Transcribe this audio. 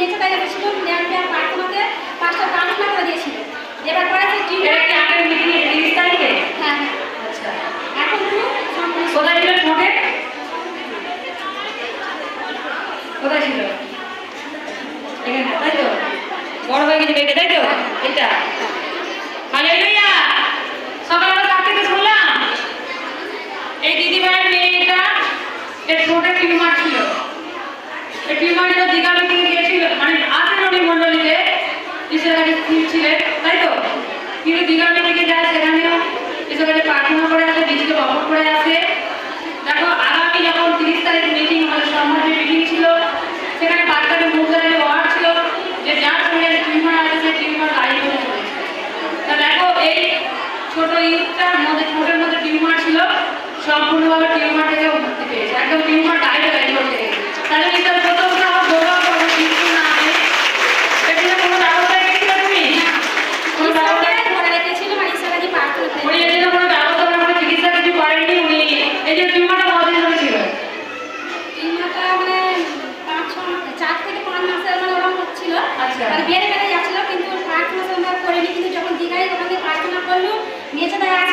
নেচে তাই গেছিল ন্যাংটা প্রার্থনাতে পাঁচটা প্রার্থনা করে দিয়েছিল। এটা তিরিশ তারিখে? হ্যাঁ হ্যাঁ। আচ্ছা। এখন পুরো কোথায় ছিল ঠোঁটে? কোথায় ছিল? এখানে তাই তো? বড় হয়ে গেছে বেটে তাই তো? এটা। হালেলুয়া! সকালবেলা কার থেকে শুনলাম? এই দিদিভাইয়ের মেয়েটা এর ঠোঁটে টিউমার ছিল। এই টিউমারটা দীঘা মিটিং যখন তিরিশ তারিখ মিটিং আমাদের সমাজে মিটিং ছিল, সেখানে বাচ্চাদের মুখদারে ওয়ার্ড ছিল, যে যার শরীরে টিউমার আছে সেই টিউমার লাইভ তা দেখো, এই ছোট ইটটার মধ্যে ঠোঁটের মধ্যে টিউমার ছিল, সম্পূর্ণভাবে আর বিয়ের বেড়ে যাচ্ছিল কিন্তু প্রার্থনা করিনি, কিন্তু যখন দীঘায় ওখানে প্রার্থনা করল দেওয়া আছে